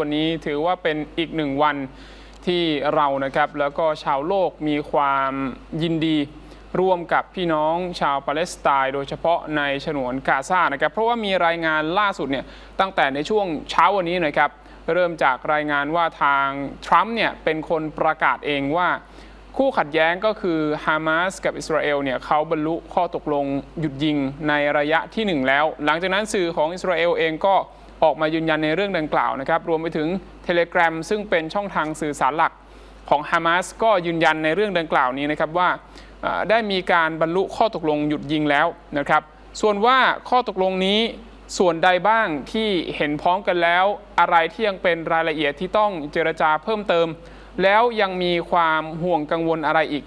วันนี้ถือว่าเป็นอีกหนึ่งวันที่เรานะครับแล้วก็ชาวโลกมีความยินดีร่วมกับพี่น้องชาวปาเลสไตน์โดยเฉพาะในฉนวนกาซานะครับเพราะว่ามีรายงานล่าสุดเนี่ยตั้งแต่ในช่วงเช้าวันนี้นะครับเริ่มจากรายงานว่าทางทรัมป์เนี่ยเป็นคนประกาศเองว่า คู่ขัดแย้งก็คือฮามาสกับอิสราเอลเนี่ยเขาบรรลุข้อตกลงหยุดยิงในระยะที่หนึ่งแล้ว หลังจากนั้นสื่อของอิสราเอลเองก็ ออกมายืนยันในเรื่องดังกล่าวนะครับ รวมไปถึง Telegram ซึ่งเป็นช่องทางสื่อสารหลักของฮามาสก็ยืนยันในเรื่องดังกล่าวนี้นะครับว่าได้มีการบรรลุข้อตกลงหยุดยิงแล้วนะครับ ส่วนว่าข้อตกลงนี้ส่วนใดบ้างที่เห็นพร้อมกันแล้ว อะไรที่ยังเป็นรายละเอียดที่ต้องเจรจาเพิ่มเติม แล้วยังมีความห่วงกังวลอะไรอีก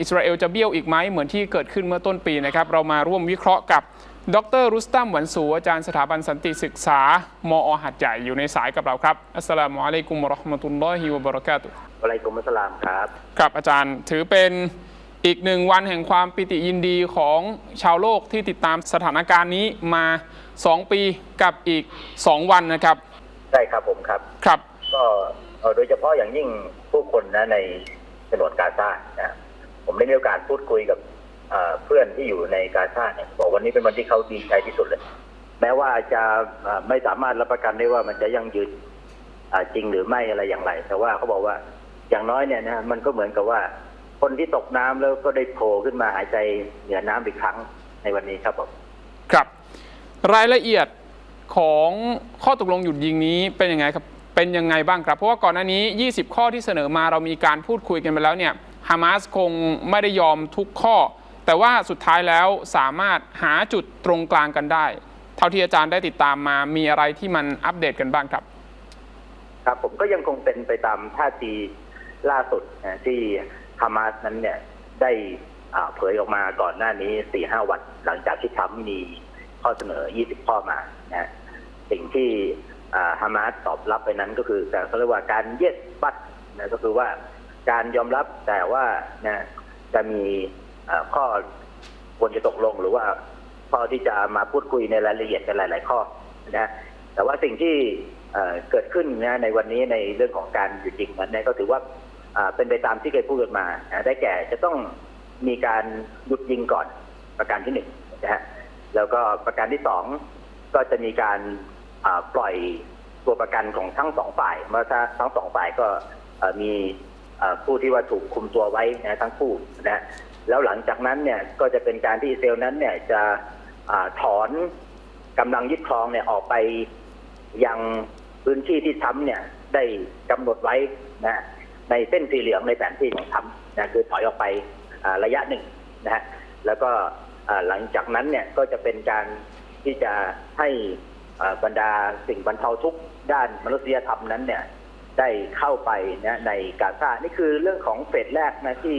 อิสราเอลจะเบี้ยวอีกไหมเหมือนที่เกิดขึ้นเมื่อต้นปีนะครับ เรามาร่วมวิเคราะห์กับ ดรรุสตัมหวันสูอาจารย์สถาบันสันติศึกษา มอหัดใหญ่อยู่ในสายกับเราครับ อัสสลามุอะลัยกุมวะเราะห์มะตุลลอฮิวะบะเราะกาตุฮ์อะลัยกุมุสสลามครับครับอาจารย์ถือเป็นอีกหนึ่งวันแห่งความปิติยินดีของชาวโลกที่ติดตามสถานการณ์นี้มา 2 ปีกับอีก 2 วันนะครับใช่ครับผมครับครับ ก็เอ่อโดยเฉพาะอย่างยิ่งผู้คนนะในฉนวนกาซานะผมได้มีโอกาสพูดคุยกับ เพื่อนที่อยู่ในกาซาเนี่ยบอกวันนี้เป็นวันที่เขาดีใจที่สุดเลย แม้ว่าจะไม่สามารถรับประกันได้ว่ามันจะยังยืนจริงหรือไม่อะไรอย่างไร แต่ว่าเขาบอกว่าอย่างน้อยเนี่ยนะมันก็เหมือนกับว่า คนที่ตกน้ำแล้วก็ได้โผล่ขึ้นมาหายใจเหนือน้ำอีกครั้งในวันนี้ครับผมครับรายละเอียดของข้อตกลงหยุดยิงนี้เป็นยังไงครับเป็นยังไงบ้างครับเพราะว่าก่อนหน้านี้ 20 ข้อที่เสนอมาเรามีการพูดคุยกันไปแล้วเนี่ยฮามาสคงไม่ได้ยอมทุกข้อ แต่ว่าสุดท้ายแล้วสามารถหาจุดตรงกลางกันได้ เท่าที่อาจารย์ได้ติดตามมามีอะไรที่มันอัปเดตกันบ้างครับ ครับผมก็ยังคงเป็นไปตามท่าทีล่าสุดนะที่ฮามาสนั้นเนี่ยได้อ่าเผยออกมาก่อนหน้านี้สี่ห้าวันหลังจากที่ทรัมป์มีข้อเสนอ 20 ข้อมานะฮะสิ่งที่ฮามาสตอบรับไปนั้นก็คือการเขาเรียกว่าการเย็ดบัตนะก็คือว่าการยอมรับแต่ว่านะจะมี ข้อควรจะตกลงหรือว่าข้อที่จะมาพูดคุยในรายละเอียดกันหลาย ๆ ข้อนะแต่ว่าสิ่งที่เกิดขึ้นนะในวันนี้ในเรื่องของการหยุดยิงนั้นก็ถือว่าเป็นไปตามที่เคยพูดกันมานะได้แก่จะต้องมีการหยุดยิงก่อนประการที่หนึ่งนะฮะแล้วก็ประการที่สองก็จะมีการปล่อยตัวประกันของทั้งสองฝ่ายเมื่อถ้าทั้งสองฝ่ายก็มีผู้ที่ว่าถูกคุมตัวไว้นะทั้งคู่นะ แล้วหลังจากนั้นเนี่ยก็จะเป็นการที่อิสราเอลนั้นเนี่ยจะอาถอนกำลังยึดครองเนี่ยออกไปยังพื้นที่ที่ทรัมป์เนี่ยได้กำหนดไว้นะในเส้นสีเหลืองในแผนที่ของทรัมป์นะคือถอยออกไประยะหนึ่งนะฮะแล้วก็หลังจากนั้นเนี่ยก็จะเป็นการที่จะให้บรรดาสิ่งบรรเทาทุกข์ด้านมนุษยธรรมนั้นเนี่ยได้เข้าไปนะในกาซานี่คือเรื่องของเฟสแรกนะที่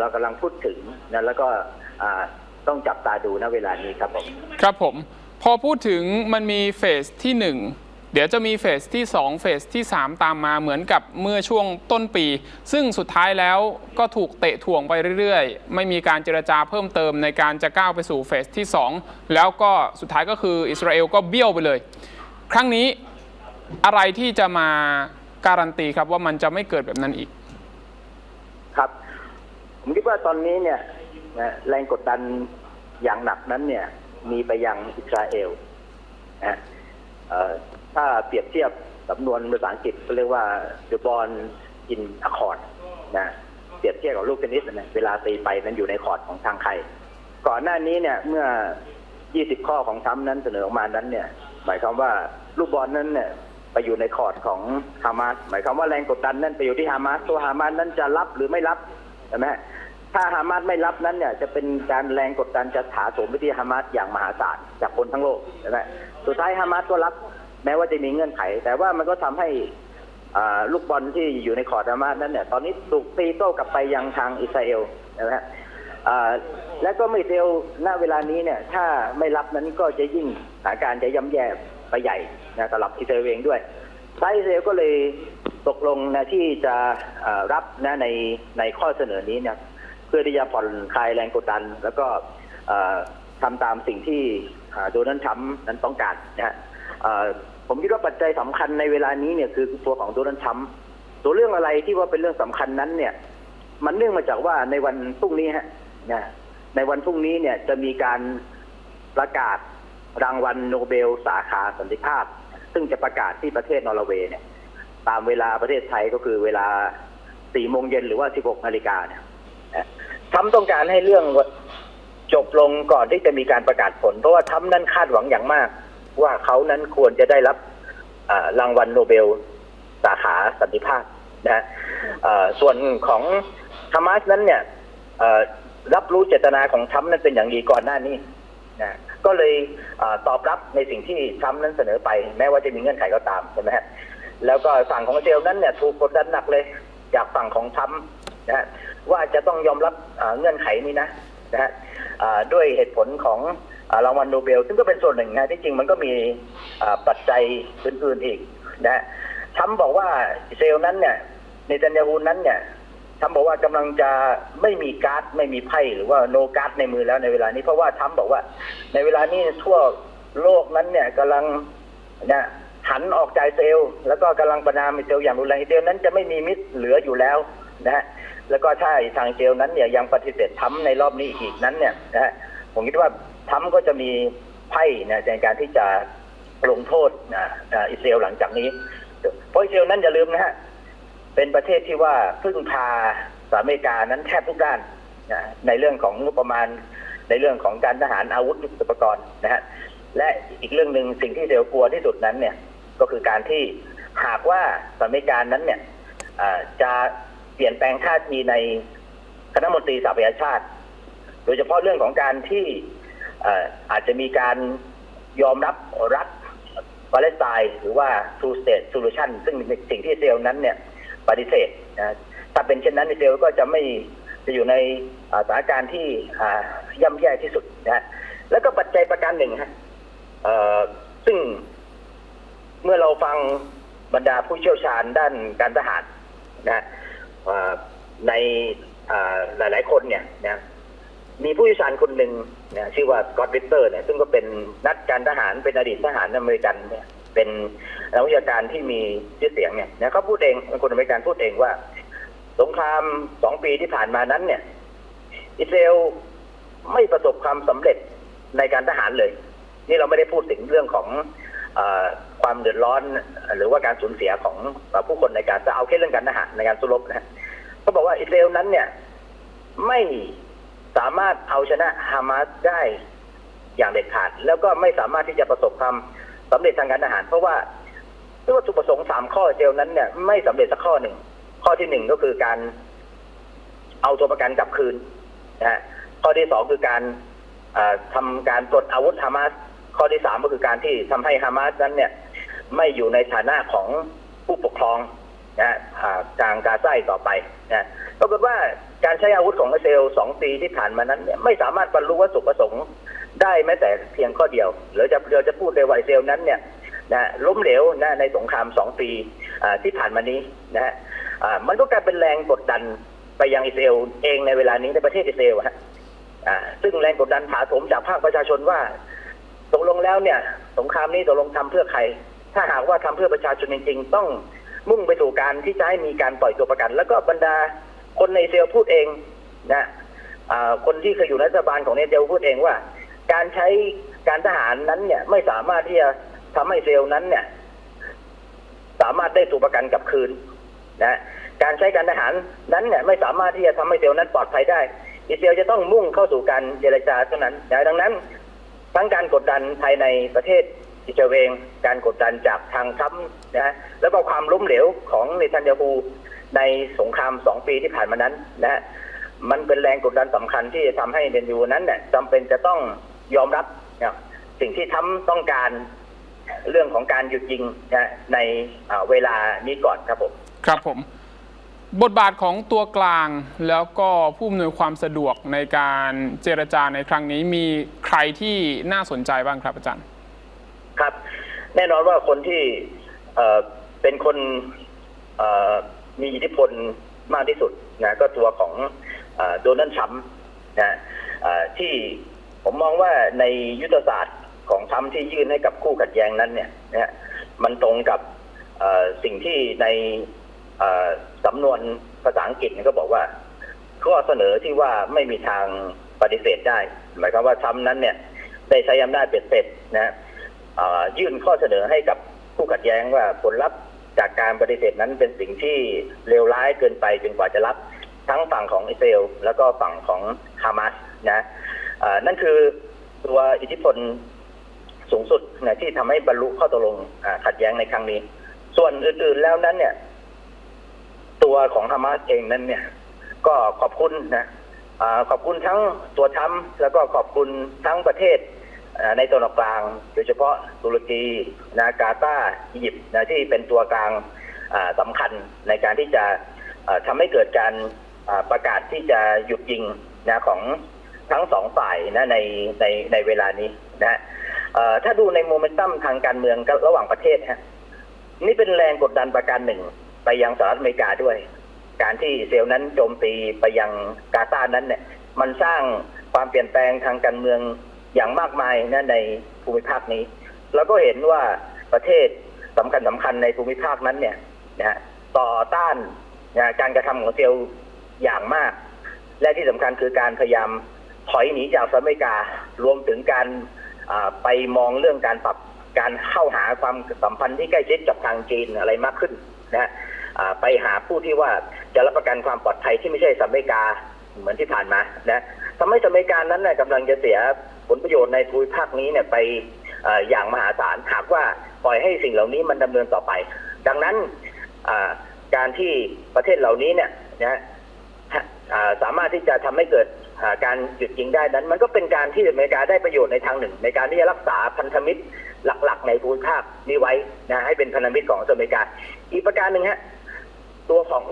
เรากำลังพูดถึงนะแล้วก็อ่าต้องจับตาดูนะเวลานี้ครับผมครับผม พอพูดถึงมันมีเฟสที่ 1 เดี๋ยวจะมีเฟสที่ 2 เฟสที่ 3 ตามมาเหมือนกับเมื่อช่วงต้นปี ซึ่งสุดท้ายแล้วก็ถูกเตะถ่วงไปเรื่อยๆ ไม่มีการเจรจาเพิ่มเติมในการจะก้าวไปสู่เฟสที่ 2 แล้วก็สุดท้ายก็คืออิสราเอลก็เบี้ยวไปเลย ครั้งนี้อะไรที่จะมาการันตีครับว่ามันจะไม่เกิดแบบนั้นอีก ครับ ผมคิดว่าตอนนี้เนี่ยนะแรงกดดันอย่างหนักนั้นเนี่ย มีไปยังอิสราเอลนะถ้าเปรียบเทียบสำนวนภาษาอังกฤษก็เรียกว่า the ball in accord นะเปรียบเทียบกับลูกเทนนิสนะเวลาตีไปนั้นอยู่ในคอร์ดของทางใคร ก่อนหน้านี้เนี่ยเมื่อ 20 ข้อของทรัมป์นั้นเสนอออกมานั้นเนี่ย หมายความว่าลูกบอลนั้นเนี่ยไปอยู่ในคอร์ดของฮามาสหมายความว่าแรงกดดันนั้นไปอยู่ที่ฮามาสตัวฮามาสนั้นจะรับหรือไม่รับ ใช่ไหมถ้าฮามาสไม่รับนั้นเนี่ยจะเป็นการแรงกดดันจะถาโถมไปที่ฮามาสอย่างมหาศาลจากคนทั้งโลกใช่ไหมสุดท้ายฮามาสก็รับแม้ว่าจะมีเงื่อนไข แต่ว่ามันก็ทำให้ลูกบอลที่อยู่ในคอดฮามาสนั้นเนี่ยตอนนี้ถูกตีโต้กลับไปยังทางอิสราเอลนะฮะและก็ไม่เร็วณเวลานี้เนี่ยถ้าไม่รับนั้นก็จะยิ่งสถานการณ์จะย่ำแย่ไปใหญ่นะสำหรับอิสราเอลเองด้วย ท้ายอิสราเอลก็เลยตกลงนะที่จะรับนะในในข้อเสนอนี้เนี่ยเพื่อที่จะผ่อนคลายแรงกดดัน แล้วก็อ่าทำตามสิ่งที่อ่าโดนัลด์ทรัมป์นั้นต้องการนะฮะผมคิดว่าปัจจัยสำคัญในเวลานี้เนี่ยคือตัวของโดนัลด์ทรัมป์ตัวเรื่องอะไรที่ว่าเป็นเรื่องสำคัญนั้นเนี่ย มันเนื่องมาจากว่าในวันพรุ่งนี้ฮะนะในวันพรุ่งนี้เนี่ยจะมีการประกาศรางวัลโนเบลสาขาสันติภาพ ซึ่งจะประกาศที่ประเทศนอร์เวย์เนี่ย ตามเวลาประเทศไทยก็คือเวลาสี่โมงเย็นหรือว่าสิบหกนาฬิกาเนี่ยทรัมต้องการให้เรื่องจบลงก่อนที่จะมีการประกาศผล เพราะว่าทรัมนั้นคาดหวังอย่างมาก ว่าเขานั้นควรจะได้รับรางวัลโนเบลสาขาสันติภาพนะะส่วนของฮามาสนั้นเนี่ยรับรู้เจตนาของทรัมป์นั้นเป็นอย่างดีก่อนหน้านี้นะ ก็เลยอตอบรับในสิ่งที่ทรัมป์นั้นเสนอไป แม้ว่าจะมีเงื่อนไขก็ตามใช่ไหมฮะแล้วก็ฝั่งของเอลนั้นเนี่ยถูกกดดันหนักเลยจากฝั่งของทรัมป์นะฮะว่าจะต้องยอมรับเงื่อนไขนี้นะนะฮะด้วยเหตุผลของอ่ารางวัลโนเบล ซึ่งก็เป็นส่วนหนึ่งนะที่จริงมันก็มีปัจจัยอื่นๆอีกนะทรัมป์บอกว่าเอลนั้นเนี่ยในตันยาฮูนั้นเนี่ย ทรัมบอกว่ากำลังจะไม่มีการ์ดไม่มีไพ่หรือว่าโนการ์ดในมือแล้วในเวลานี้เพราะว่าทรัมบอกว่า ในเวลานี้ทั่วโลกนั้นเนี่ยกำลังเนะหันออกจากอิสราเอลแล้วก็กำลังประนามอิสราเอลอย่างรุนแรงอิสราเอลนั้นจะไม่มีมิตรเหลืออยู่แล้วนะฮะแล้วก็ถ้าทางอิสราเอลนั้นเนี่ยยังปฏิเสธทรัมในรอบนี้อีกนั้นเนี่ยนะฮะผมคิดว่าทรัมก็จะมีไพ่นะในการที่จะลงโทษนะอ่าอิสราเอลหลังจากนี้เพราะอิสราเอลนั้นอย่าลืมนะฮะ เป็นประเทศที่ว่าพึ่งพาสหรัฐอเมริกานั้นแทบทุกด้านนะในเรื่องของงบประมาณ ในเรื่องของการทหารอาวุธยุทโธปกรณ์นะฮะและอีกเรื่องหนึ่งสิ่งที่อิสราเอลกลัวที่สุดนั้นเนี่ยก็คือการที่หากว่าสหรัฐอเมริกานั้นเนี่ยจะเปลี่ยนแปลงท่าทีในคณะมนตรีสหประชาชาติ โดยเฉพาะเรื่องของการที่อาจจะมีการยอมรับรัฐปาเลสไตน์หรือว่า two state solution ซึ่งเป็นสิ่งที่เอลนั้นเนี่ย ปฏิเสธนะถ้าเป็นเช่นนั้นอิสราเอลก็จะไม่จะอยู่ในสถานการณ์ที่ย่ำแย่ที่สุดนะแล้วก็ปัจจัยประการหนึ่งฮะซึ่งเมื่อเราฟังบรรดาผู้เชี่ยวชาญด้านการทหารนะในอ่าหลาย ๆ คนเนี่ยนะมีผู้เชี่ยวชาญคนหนึ่งนะชื่อว่าสกอตวิตเตอร์เนี่ยซึ่งก็เป็นนักการทหารเป็นอดีตทหารอเมริกันเนี่ย เป็นนักวิชาการที่มีชื่อเสียงเนี่ยนะเขาพูดเองเป็นคนอเมริกันพูดเองว่า สงครามสองปีที่ผ่านมานั้น เนี่ย อิสราเอลไม่ประสบความสำเร็จในการทหารเลย นี่เราไม่ได้พูดถึงเรื่องของออความเดือดร้อน หรือว่าการสูญเสียของผู้คนในการจะเอาแค่เรื่องการทหารในการสู้รบนะฮะเขาบอกว่าอิสราเอลนั้นเนี่ย ไม่สามารถเอาชนะฮามาสได้อย่างเด็ดขาด แล้วก็ไม่สามารถที่จะประสบความ สำเร็จทางการทหาร เพราะว่าด้วยวัตถุประสงค์สามข้อเจลนั้นเนี่ยไม่สำเร็จสักข้อหนึ่ง ข้อที่หนึ่งก็คือการเอาตัวประกันกลับคืนนะฮะข้อที่สองคือการเอ่อทำการปลดอาวุธฮามาสข้อที่สามก็คือการที่ทำให้ฮามาสนั้นเนี่ยไม่อยู่ในฐานะของผู้ปกครองนะฮะกลางกาซาอีกต่อไปนะปรากฏว่าการใช้อาวุธของอิสราเอลสองปีที่ผ่านมานั้นเนี่ยไม่สามารถบรรลุวัตถุประสงค์ ได้แม้แต่เพียงข้อเดียวหรือจะเราจะพูดในว่าอิสราเอลนั้นเนี่ยนะล้มเหลวนะในสงครามสองปีที่ผ่านมานี้นะฮะมันก็กลายเป็นแรงกดดันไปยังอิสราเอลเองในเวลานี้ในประเทศอิสราเอลฮะซึ่งแรงกดดันถาโถมจากภาคประชาชนว่าตกลงแล้วเนี่ย สงครามนี้ตกลงทำเพื่อใคร ถ้าหากว่าทำเพื่อประชาชนจริง ๆ ต้องมุ่งไปสู่การที่จะให้มีการปล่อยตัวประกัน แล้วก็บรรดาคนในอิสราเซลพูดเองนะคนที่เคยอยู่ในรัฐบาลของอิสเซลพูดเองว่า การใช้การทหารนั้นเนี่ย ไม่สามารถที่จะทำให้เซลนั้น เนี่ย สามารถได้ตัวประกันกลับคืน นะการใช้การทหารนั้นเนี่ยไม่สามารถที่จะทำให้เซลนั้นปลอดภัยได้อิสราเอลจะต้องมุ่งเข้าสู่การเจรจาเท่านั้นนะดังนั้น ทั้งการกดดันภายในประเทศอิสราเอลการกดดันจากทางทรัมนะแล้วก็ความล้มเหลวของเนทันยาฮูในสงครามสองปีที่ผ่านมานั้นนะมันเป็นแรงกดดันสำคัญที่จะทำให้เนทันยูนั้นเนี่ยจำเป็นจะต้อง ยอมรับนะสิ่งที่ทรัมป์ต้องการเรื่องของการหยุดยิงนะในอ่าเวลานี้ก่อนครับผม ครับผม บทบาทของตัวกลางแล้วก็ผู้อำนวยความสะดวกในการเจรจาในครั้งนี้มีใครที่น่าสนใจบ้างครับอาจารย์ ครับ แน่นอนว่าคนที่เอ่อเป็นคนเอ่อมีอิทธิพลมากที่สุดนะก็ตัวของโดนัลด์ทรัมป์นะเอ่อที่ ผมมองว่าในยุทธศาสตร์ของทรัมป์ที่ยื่นให้กับคู่ขัดแย้งนั้นเนี่ยนะฮะมันตรงกับสิ่งที่ในสำนวนภาษาอังกฤษเนี่ยก็บอกว่า ข้อเสนอที่ว่าไม่มีทางปฏิเสธได้ หมายความว่าทรัมป์นั้นเนี่ยได้ใช้อำนาจเป็ดเสร็จนะยื่นข้อเสนอให้กับผู้ขัดแย้งว่าผลลัพธ์จากการปฏิเสธนั้นเป็นสิ่งที่เลวร้ายเกินไปจนกว่าจะรับทั้งฝั่งของอิสราเอลแล้วก็ฝั่งของฮามาสนะ นั่นคือตัวอิทธิพลสูงสุดนะที่ทำให้บรรลุข้อตกลงขัดแย้งในครั้งนี้ ส่วนอื่นๆแล้วนั้นเนี่ย ตัวของฮามาสเองนั้นเนี่ย ก็ขอบคุณนะอาขอบคุณทั้งตัวทรัมแล้วก็ขอบคุณทั้งประเทศในตะวันออกกลาง โดยเฉพาะตุรกีนะกาตาอียิปต์นะที่เป็นตัวกลางสำคัญในการที่จะทำให้เกิดการประกาศที่จะหยุดยิงนะของ ทั้งสองฝ่ายนะในในในเวลานี้นะถ้าดูในโมเมนตัมทางการเมืองระหว่างประเทศฮะนี่เป็นแรงกดดันประการหนึ่งไปยังสหรัฐอเมริกาด้วย การที่เซลนั้นโจมตีไปยังกาตาร์นั้นเนี่ย มันสร้างความเปลี่ยนแปลงทางการเมืองอย่างมากมายนะในภูมิภาคนี้ แล้วก็เห็นว่าประเทศสำคัญสำคัญในภูมิภาคนั้นเนี่ยนะฮะต่อต้านนะการกระทำของเซลอย่างมาก และที่สำคัญคือการพยายาม ถอยหนีจากสหรัฐอเมริกา รวมถึงการไปมองเรื่องการปรับการเข้าหาความสัมพันธ์ที่ใกล้ชิดกับทางจีนอะไรมากขึ้นนะฮะไปหาผู้ที่ว่าจะรับประกันความปลอดภัยที่ไม่ใช่สหรัฐอเมริกาเหมือนที่ผ่านมานะทำให้สหรัฐอเมริกานั้นนะกำลังจะเสียผลประโยชน์ในภูมิภาคนี้เนี่ยไปออย่างมหาศาลหากว่าปล่อยให้สิ่งเหล่านี้มันดำเนินต่อไป ดังนั้นการที่ประเทศเหล่านี้เนี่ยนะสามารถที่จะทำให้เกิด การหยุดยิงได้นั้น มันก็เป็นการที่อเมริกาได้ประโยชน์ในทางหนึ่ง ในการที่จะรักษาพันธมิตรหลักๆ ในภูมิภาคนี้ไว้นะให้เป็นพันธมิตรของสหรัฐอเมริกา อีกประการหนึ่งฮะตัวของ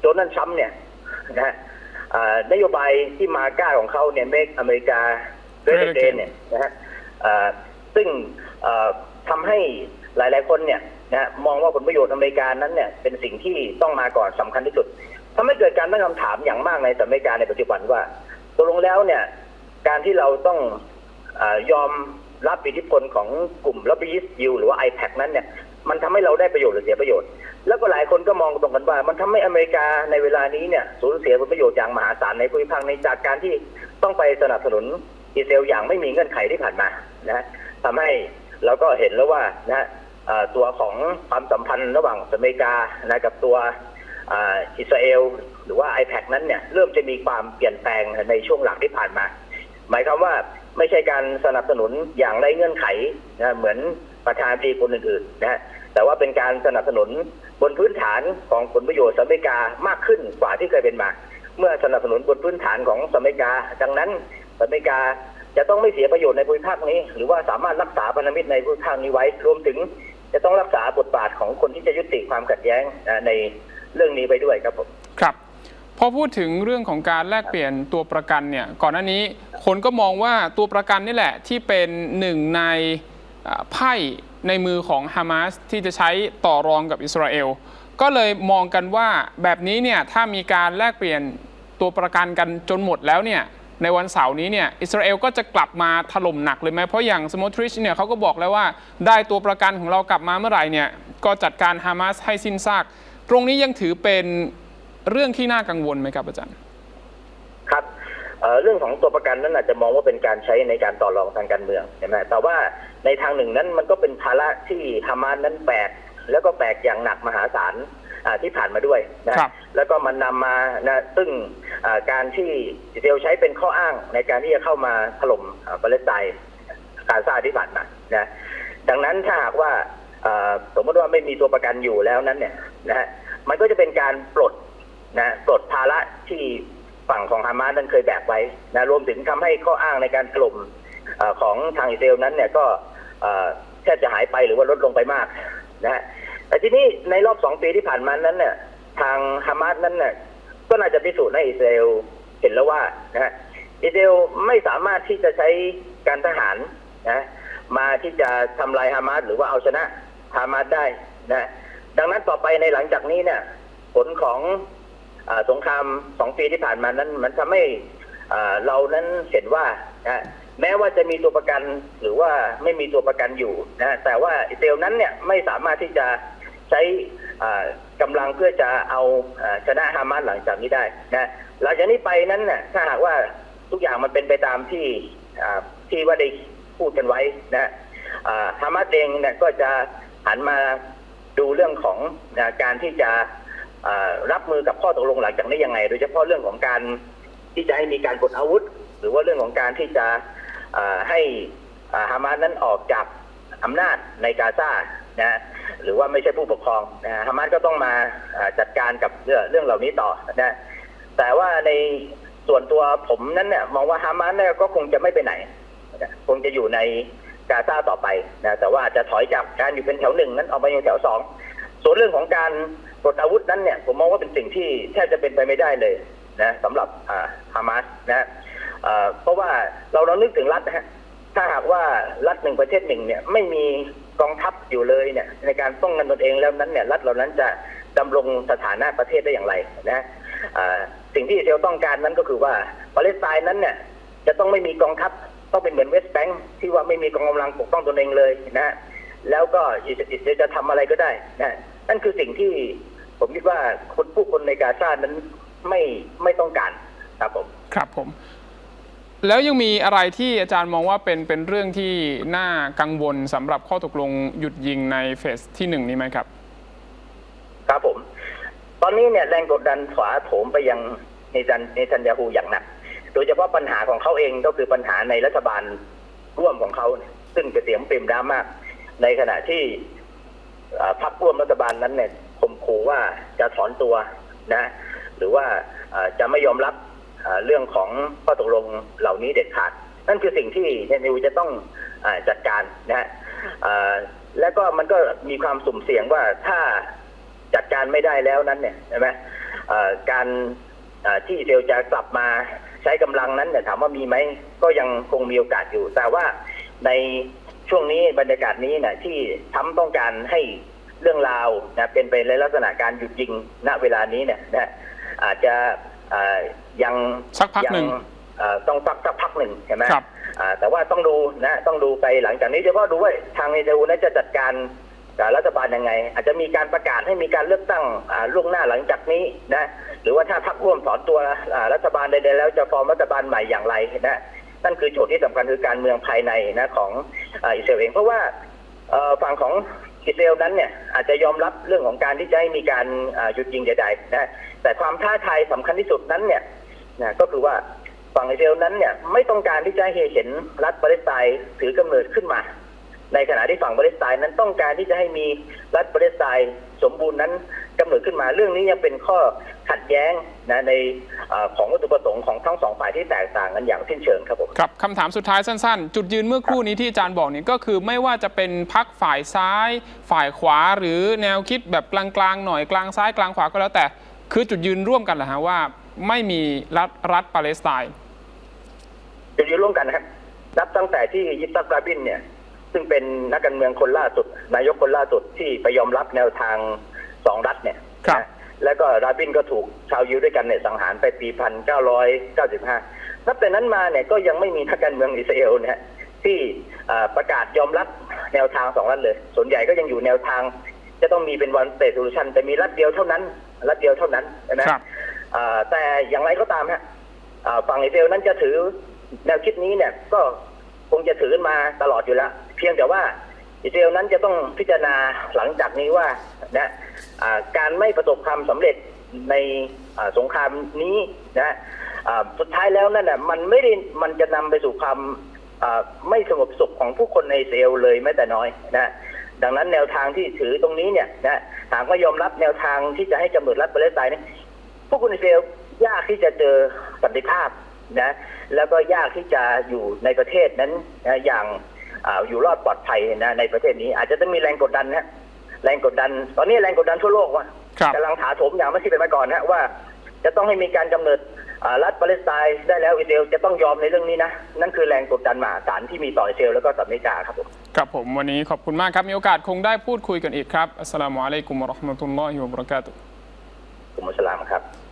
โดนัลด์ทรัมป์เนี่ยนะฮะอ่านโยบายที่มาก้าของเขาเนี่ยเมกอเมริกาเรดเดนเนี่ยนะฮะอ่าซึ่งอ่าทำให้หลาย ๆ คนเนี่ยนะฮะมองว่าผลประโยชน์อเมริกานั้นเนี่ยเป็นสิ่งที่ต้องมาก่อนสำคัญที่สุดทำให้เกิดการตั้งคำถามอย่างมากในสหรัฐอเมริกาในปัจจุบันว่า ตกลงแล้วเนี่ย การที่เราต้องอยอมรับอิทธิพลของกลุ่ม lobbyist u หรือว่า IPAC นั้นเนี่ยมันทำให้เราได้ประโยชน์หรือเสียประโยชน์ แล้วก็หลายคนก็มองตรงกันว่า มันทำให้อเมริกาในเวลานี้เนี่ยสูญเสียผลประโยชน์อย่างมหาศาลในภูมิภาคในจากการที่ต้องไปสนับสนุนอิสราเอลอย่างไม่มีเงื่อนไขที่ผ่านมานะทำให้เราก็เห็นแล้วว่านะตัวของความสัมพันธ์ระหว่างอเมริกานะกับตัวอิสราเอล หรือว่า i p a c นั้นเนี่ยเริ่มจะมีความเปลี่ยนแปลงในช่วงหลังที่ผ่านมา หมายความว่าไม่ใช่การสนับสนุนอย่างไรเงื่อนไขนะเหมือนประธานาธิบดีคนอื่นๆนะฮะแต่ว่าเป็นการสนับสนุนบนพื้นฐานของผลประโยชน์สหรัฐอเมริกามากขึ้นกว่าที่เคยเป็นมา เมื่อสนับสนุนบนพื้นฐานของสหรัฐอเมริกา ดังนั้นสหรัฐอเมริกาจะต้องไม่เสียประโยชน์ในภูมิภาคนี้ หรือว่าสามารถรักษาพันธมิตรในภูมิภาคนี้ไว้ รวมถึง จะต้องรักษาบทบาทของคนที่จะยุติความขัดแย้งในเรื่องนี้ไปด้วยครับผม พอพูดถึงเรื่องของการแลกเปลี่ยนตัวประกันเนี่ยก่อนหน้านี้คนก็มองว่าตัวประกันนี่แหละที่เป็นหนึ่งในไพ่ในมือของฮามาสที่จะใช้ต่อรองกับอิสราเอลก็เลยมองกันว่าแบบนี้เนี่ยถ้ามีการแลกเปลี่ยนตัวประกันกันจนหมดแล้วเนี่ยในวันเสาร์นี้เนี่ยอิสราเอลก็จะกลับมาถล่มหนักเลยไหมเพราะอย่างสโมทริชเนี่ยเขาก็บอกแล้วว่าได้ตัวประกันของเรากลับมาเมื่อไหร่เนี่ยก็จัดการฮามาสให้สิ้นซาก ตรงนี้ยังถือเป็น เรื่องที่น่ากังวลไหมครับอาจารย์ ครับเอ่อเรื่องของตัวประกันนั้นอาจจะมองว่าเป็นการใช้ในการต่อรองทางการเมืองใช่ไหมแต่ว่าในทางหนึ่งนั้นมันก็เป็นภาระที่ฮามาสนั้นแบกแล้วก็แบกอย่างหนักมหาศาลอ่าที่ผ่านมาด้วยนะครับแล้วก็มันนำมานะซึ่งอ่าการที่อิสราเอลใช้เป็นข้ออ้างในการที่จะเข้ามาถล่มอ่าปาเลสไตน์กาซาที่ผ่านมานะดังนั้นถ้าหากว่าอ่าสมมติว่าไม่มีตัวประกันอยู่แล้วนั้นเนี่ยนะฮะมันก็จะเป็นการปลด นะปลดภาระที่ฝั่งของฮามาสนั้นเคยแบกไว้นะรวมถึงทำให้ข้ออ้างในการถล่มอของทางอิสราเอลนั้นเนี่ยก็แทบจะหายไปหรือว่าลดลงไปมากนะฮะแต่ทีนี้ในรอบสองปีที่ผ่านมานั้นเนี่ยทางฮามาสนั้นเนี่ยก็น่าจะพิสูจน์ให้อิสราเอลเห็นแล้วว่านะฮะอิสราเอลไม่สามารถที่จะใช้การทหารนะมาที่จะทำลายฮามาสหรือว่าเอาชนะฮามาสได้นะดังนั้นต่อไปในหลังจากนี้เนี่ยผลของ สงครามสองปีที่ผ่านมานั้น มันทำให้เรานั้นเห็นว่านะแม้ว่าจะมีตัวประกันหรือว่าไม่มีตัวประกันอยู่นะแต่ว่าอิสราเอลนั้นเนี่ยไม่สามารถที่จะใช้อ่ากำลังเพื่อจะเอาชนะฮามาสหลังจากนี้ได้นะหลังจากนี้ไปนั้นเนี่ยถ้าหากว่าทุกอย่างมันเป็นไปตามที่ที่ว่าได้พูดกันไว้นะฮามาสเองเนี่ยก็จะหันมาดูเรื่องของการที่จะ รับมือกับข้อตกลงหลังจากนี้ยังไง โดยเฉพาะเรื่องของการที่จะให้มีการกดอาวุธ หรือว่าเรื่องของการที่จะให้ฮามาสนั้นออกจากอำนาจในกาซานะหรือว่าไม่ใช่ผู้ปกครองนะฮามาสก็ต้องมาจัดการกับเรื่องเรื่องเหล่านี้ต่อนะแต่ว่าในส่วนตัวผมนั้นเนี่ยมองว่าฮามาสเนี่ยก็คงจะไม่ไปไหน คงจะอยู่ในกาซาต่อไปนะแต่ว่าจจะถอยจากการอยู่เป็นแถวหนึ่งนั้นออกมาอยู่แถวสองส่วนเรื่องของการ ปลดอาวุธนั้นเนี่ยผมมองว่าเป็นสิ่งที่แทบจะเป็นไปไม่ได้เลยนะสำหรับอ่าฮามาสนะเอ่อเพราะว่าเราเรานึกถึงรัฐนะฮะถ้าหากว่ารัฐหนึ่งประเทศหนึ่งเนี่ยไม่มีกองทัพอยู่เลยเนี่ยในการป้องกันตนเองแล้วนั้นเนี่ยรัฐเหล่านั้นจะดำรงสถานะประเทศได้อย่างไรนะสิ่งที่อิสราเอลต้องการนั้นก็คือว่าปาเลสไตน์นั้นเนี่ยจะต้องไม่มีกองทัพต้องเป็นเหมือนเวสต์แบงค์ที่ว่าไม่มีกองกำลังปกป้องตนเองเลยนะแล้วก็อิสราเอลจะทำอะไรก็ได้นะนั่นคือสิ่งที่ ผมคิดว่าคนผู้คนในกาซานั้นไม่ไม่ต้องการครับผมครับผม แล้วยังมีอะไรที่อาจารย์มองว่าเป็นเป็นเรื่องที่น่ากังวลสำหรับข้อตกลงหยุดยิงในเฟสที่หนึ่งนี้ไหมครับ ครับผม ตอนนี้เนี่ยแรงกดดันขวาโถมไปยังเนทันเนทันยาฮูอย่างหนักโดยเฉพาะปัญหาของเขาเองก็คือปัญหาในรัฐบาลร่วมของเขาเนี่ยซึ่งจะเสียงปริมดรามาก ในขณะที่อ่าพรรคร่วมรัฐบาลนั้นเนี่ย ข่มขู่ว่าจะถอนตัวนะหรือว่าอ่าจะไม่ยอมรับอ่าเรื่องของข้อตกลงเหล่านี้เด็ดขาด นั่นคือสิ่งที่เนนิวจะต้องอาจัดการนะฮะอ่าแล้วก็มันก็มีความสุ่มเสี่ยงว่าถ้าจัดการไม่ได้แล้วนั้นเนี่ยใช่ไหมเอ่อการเอ่อที่อิสราเอลจะกลับมาใช้กำลังนั้นเนี่ยถามว่ามีไหมก็ยังคงมีโอกาสอยู่ แต่ว่าในช่วงนี้บรรยากาศนี้นะที่ทำต้องการให้ เรื่องราวนะเป็นไปในลักษณะการหยุดยิงณเวลานี้เนี่ยนะอาจจะเอ่อยังสักพักหนึ่งยัเอ่อต้องสักสักพักหนึ่งใช่ไหมครับอ่าแต่ว่าต้องดูนะต้องดูไปหลังจากนี้เฉพาะดูว่าทางเนเธอร์แลนด์จะจัดการกับรัฐบาลยังไง อาจจะมีการประกาศให้มีการเลือกตั้งอ่าล่วงหน้าหลังจากนี้นะหรือว่าถ้าพรรคร่วมถอนตัวอ่ารัฐบาลใดๆแล้วจะฟอร์มรัฐบาลใหม่อย่างไรนะนั่นคือโจทย์ที่สำคัญคือการเมืองภายในนะของอ่าอิสราเอลเองเพราะว่าเอ่อฝั่งของ อิสราเอลนั้นเนี่ยอาจจะยอมรับเรื่องของการที่จะให้มีการหยุดยิงใดๆนะแต่ความท้าทายสำคัญที่สุดนั้นเนี่ยนะก็คือว่าฝั่งอิสราเอลนั้นเนี่ยไม่ต้องการที่จะเห็นรัฐปาเลสไตน์ถือกำเนิดขึ้นมา ในขณะที่ฝั่งปาเลสไตน์นั้นต้องการที่จะให้มีรัฐปาเลสไตน์สมบูรณ์นั้น กำเนิดขึ้นมาเรื่องนี้ยังเป็นข้อขัดแย้งนะในเออของวัตถุประสงค์ของทั้งสองฝ่ายที่แตกต่างกันอย่างสิ้นเชิงครับผมครับคำถามสุดท้ายสั้นๆ จุดยืนเมื่อครู่นี้ที่อาจารย์บอกนี่ก็คือไม่ว่าจะเป็นพักฝ่ายซ้าย ฝ่ายขวาหรือแนวคิดแบบกลางๆหน่อยกลางซ้ายกลางขวาก็แล้วแต่ คือจุดยืนร่วมกันแหละฮะว่า ไม่มีรัฐรัฐปาเลสไตน์จะยืนร่วมกันนะครับนับตั้งแต่ที่ยิปซักราบินเนี่ยซึ่งเป็นนักการเมืองคนล่าสุด นายกคนล่าสุดที่ไปยอมรับแนวทาง สองรัฐเนี่ยครับ นะแล้วก็ราบินก็ถูกชาวยิวด้วยกันเนี่ยสังหารไปปีพันเก้าร้อยเก้าสิบห้านับแต่นั้นมาเนี่ยก็ยังไม่มีนักการเมืองอิสราเอลเนี่ยที่อ่าประกาศยอมรับแนวทางสองรัฐเลย ส่วนใหญ่ก็ยังอยู่แนวทาง จะต้องมีเป็นวันเต t โซลูชันแต่มีรัฐเดียวเท่านั้น รัฐเดียวเท่านั้นใช่ไหมครับ อ่าแต่อย่างไรก็ตามฮะอ่าฝั่งอิสราเอลนั้นจะถือแนวคิดนี้เนี่ยก็คงจะถือกันมาตลอดอยู่แล้ว เพียงแต่ว่า อิสราเอลนั้นจะต้องพิจารณาหลังจากนี้ว่านะการไม่ประสบความสำเร็จในสงครามนี้นะสุดท้ายแล้วนั่นนะมันไม่ได้มันจะนำไปสู่ความไม่สงบสุขของผู้คนในอิสราเอลเลยแม้แต่น้อยนะดังนั้นแนวทางที่ถือตรงนี้เนี่ยนะหากว่ายอมรับแนวทางที่จะให้กำเนิดรัฐปาเลสไตน์เนี่ยพวกคุณอิสราเอลยากที่จะเจอสันติภาพนะแล้วก็ยากที่จะอยู่ในประเทศนั้นนะอย่าง อาอยู่รอดปลอดภัยนะในประเทศนี้อาจจะต้องมีแรงกดดันนะแรงกดดัน ตอนนี้แรงกดดันทั่วโลกว่าครับกำลังถาโถมอย่างไม่คิดเป็นมาก่อนนะว่า จะต้องให้มีการกำเนิดอ่ารัฐปาเลสไตน์ได้แล้วอิสราเอลจะต้องยอมในเรื่องนี้นะ นั่นคือแรงกดดันมหาศาลที่มีต่ออิสราเอลแล้วก็สหรัฐอเมริกาครับผมครับผมวันนี้ขอบคุณมากครับ มีโอกาสคงได้พูดคุยกันอีกครับอัสสลามุอะลัยกุมวะเราะห์มะตุลลอฮิวะบะเราะกาตุฮ์คุณมุสลามครับ